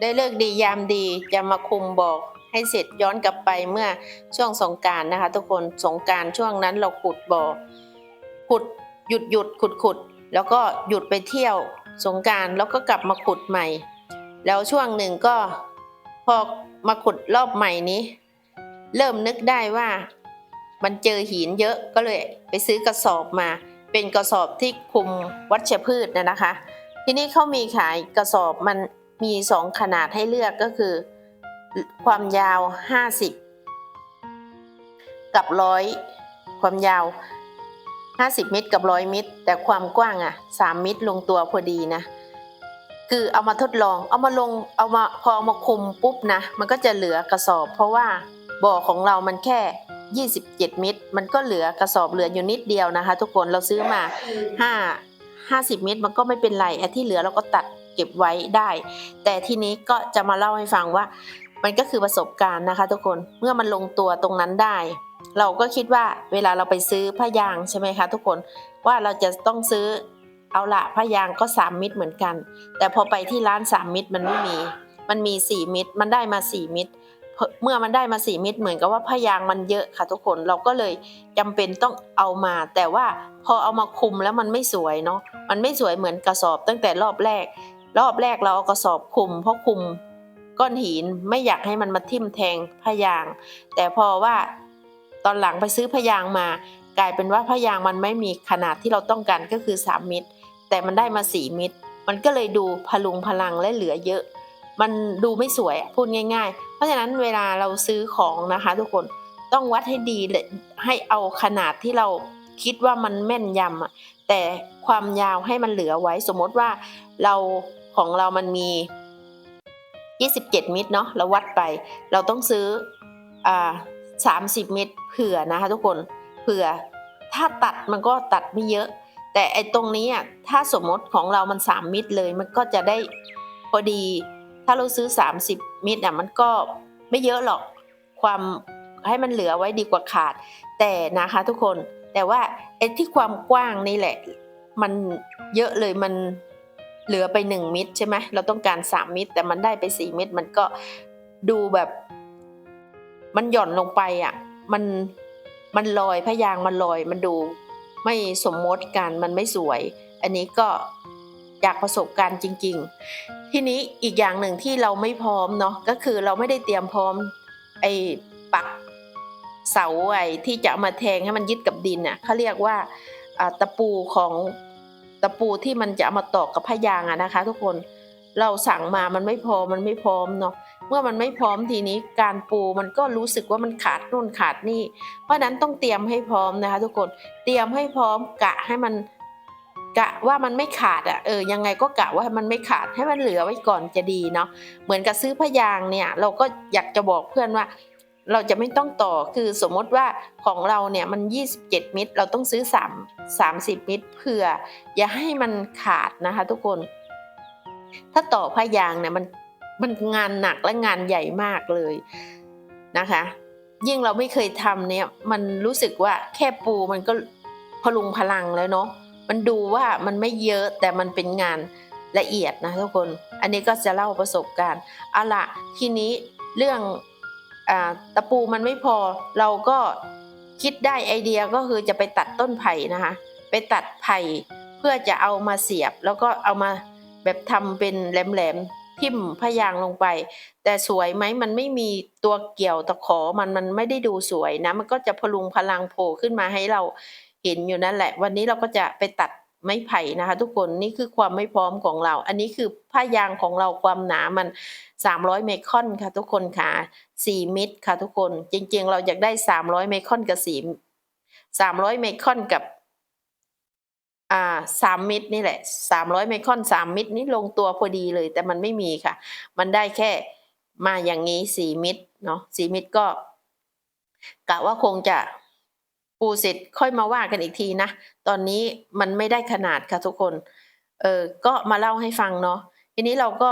ได้เลิกดียามดีจะมาคุมบอกให้เสร็จย้อนกลับไปเมื่อช่วงสงการนะคะ ทุกคนสงการช่วงนั้นเราขุดบ่อขุดหยุดหยุดขุดขุดแล้วก็หยุดไปเที่ยวสงการแล้วก็กลับมาขุดใหม่ แล้วช่วงหนึ่งก็พอมาขุดรอบใหม่นี้ เริ่มนึกได้ว่ามันเจอหินเยอะก็เลยไปซื้อกระสอบมา เป็นกระสอบที่คุมวัชพืชนะนะคะ ทีนี้เขามีขายกระสอบมัน มีสองขนาดให้เลือกก็คือ ความยาว 50 กับร้อยความยาว 50 เมตรกับร้อยเมตร แต่ความกว้างอะ 3 เมตรลงตัวพอดีนะ คือเอามาทดลองเอามาลงเอามาพอเอามาคุมปุ๊บนะ มันก็จะเหลือกระสอบ เพราะว่าบ่อของเรามันแค่ 27 เมตร มันก็เหลือกระสอบเหลืออยู่นิดเดียวนะคะ ทุกคนเราซื้อมา 5 50 เมตร มันก็ไม่เป็นไรไอ้ที่เหลือเราก็ตัด เก็บไว้ได้ แต่ทีนี้ก็จะมาเล่าให้ฟังว่า มันก็คือประสบการณ์นะคะ ทุกคนเมื่อมันลงตัวตรงนั้นได้ เราก็คิดว่าเวลาเราไปซื้อผ้ายางใช่ไหมคะทุกคนว่าเราจะต้องซื้อเอาละผ้ายางก็3มิตรเหมือนกัน แต่พอไปที่ร้าน3มิตรมันไม่มี มันมี4มิตรมันได้มา4มิตรเมื่อมันได้มา4มิตรเหมือนกับว่าผ้ายางมันเยอะค่ะทุกคนเราก็เลยจำเป็นต้องเอามา แต่ว่าพอเอามาคุมแล้วมันไม่สวยเนาะมันไม่สวยเหมือนกระสอบตั้งแต่รอบแรก รอบแรกเราเอากระสอบคุมเพราะคุมก้อนหินไม่อยากให้มันมาทิ่มแทงผ้ายาง แต่พอว่าตอนหลังไปซื้อผ้ายางมา กลายเป็นว่าผ้ายางมันไม่มีขนาดที่เราต้องการก็คือ 3 มิตร แต่มันได้มา 4 มิตร มันก็เลยดูพลุงพลังและเหลือเยอะ มันดูไม่สวยพูดง่าย ๆ เพราะฉะนั้นเวลาเราซื้อของนะคะ ทุกคนต้องวัดให้ดีเลยให้เอาขนาดที่เราคิดว่ามันแม่นยำแต่ความยาวให้มันเหลือไว้สมมติว่าเรา ของเรามันมี 27 มิตรเนาะเราวัดไป เราต้องซื้ออ่า30 มิตรเผื่อนะคะทุกคนเผื่อถ้าตัดมันก็ตัดไม่เยอะ แต่ไอ้ตรงนี้อะถ้าสมมติของเรามัน 3 มิตรเลยมันก็จะได้พอดี ถ้าเราซื้อ 30 มิตรอะมันก็ไม่เยอะหรอกความให้มันเหลือไว้ดีกว่าขาด แต่นะคะทุกคนแต่ว่าไอ้ที่ความกว้างนี่แหละ มันเยอะเลยมัน เหลือไป 1 มิตรใช่ไหมเราต้องการ 3 มิตร แต่มันได้ไป 4 มิตร มันก็ดูแบบ มันหย่อนลงไปอะ มันมันลอยพยางมันลอยมันดูไม่สมมติกันมันไม่สวย อันนี้ก็จากประสบการณ์จริง ๆ ทีนี้อีกอย่างหนึ่งที่เราไม่พร้อมเนาะก็คือเราไม่ได้เตรียมพร้อมไอ้ปักเสาไอ้ที่จะมาแทงให้มันยึดกับดินน่ะเขาเรียกว่าตะปูของะปูที่มันจะเอามาตอกกับพยางอะนะคะ ทุกคนเราสั่งมามันไม่พอมันไม่พร้อมเนาะเมื่อมันไม่พร้อมทีนี้การปูมันก็รู้สึกว่ามันขาดนู่นขาดนี่ เพราะนั้นต้องเตรียมให้พร้อมนะคะ ทุกคนเตรียมให้พร้อมกะให้มันกะว่ามันไม่ขาดอะ่ะเออยังไงก็กะว่ามันไม่ขาดให้มันเหลือไว้ก่อนจะดีเนาะเหมือนกับซื้อพยางเนี่ย เราก็อยากจะบอกเพื่อนว่า เราจะไม่ต้องต่อคือสมมติว่าของเราเนี่ยมัน 27 มิตร เราต้องซื้อ 3 30 มิตรเผื่อ อย่าให้มันขาดนะคะ ทุกคน ถ้าต่อพยางเนี่ยมันมันงานหนักและงานใหญ่มากเลยนะคะ ยิ่งเราไม่เคยทำเนี่ยมันรู้สึกว่าแค่ปูมันก็พลุงพลังแล้วเนาะมันดูว่ามันไม่เยอะแต่มันเป็นงานละเอียดนะทุกคน อันนี้ก็จะเล่าประสบการณ์เอาละทีนี้เรื่อง ตะปูมันไม่พอเราก็คิดได้ไอเดียก็คือจะไปตัดต้นไผ่นะคะ ไปตัดไผ่เพื่อจะเอามาเสียบ แล้วก็เอามาแบบทำเป็นแหลมๆทิ่มพยางค์ลงไป แต่สวยไหมมันไม่มีตัวเกี่ยวตะขอมันมันไม่ได้ดูสวยนะ มันก็จะพลุงพลังโผล่ขึ้นมาให้เราเห็นอยู่นั่นแหละ วันนี้เราก็จะไปตัด ไม้ไผ่นะคะ ทุกคนนี่คือความไม่พร้อมของเรา อันนี้คือผ้ายางของเราความหนามัน 300 เมคอนค่ะ ทุกคนค่ะ 4 มิตรค่ะทุกคนจริงๆ เราอยากได้ 300 เมคอนกับ4 300 เมคอนกับอ่าสามมิตรนี่แหละสามร้อยไมคอนสามมิตรนี่ลงตัวพอดีเลย แต่มันไม่มีค่ะ มันได้แค่มาอย่างนี้สี่มิตรเนาะสี่มิตรก็กะว่าคงจะ ปูเสร็จค่อยมาว่ากันอีกทีนะ ตอนนี้มันไม่ได้ขนาดค่ะทุกคน เออก็มาเล่าให้ฟังเนาะ ทีนี้เราก็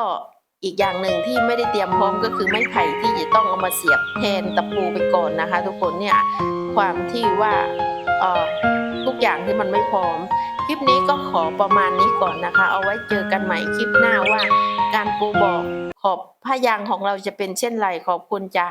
อีกอย่างหนึ่งที่ไม่ได้เตรียมพร้อมก็คือไม้ไผ่ที่จะต้องเอามาเสียบแทนตะปูไปก่อนนะคะ ทุกคนเนี่ยความที่ว่าเออทุกอย่างที่มันไม่พร้อม คลิปนี้ก็ขอประมาณนี้ก่อนนะคะ เอาไว้เจอกันใหม่คลิปหน้าว่า การปูบอกขอบผ้ายางของเราจะเป็นเช่นไรขอบคุณจ้ะ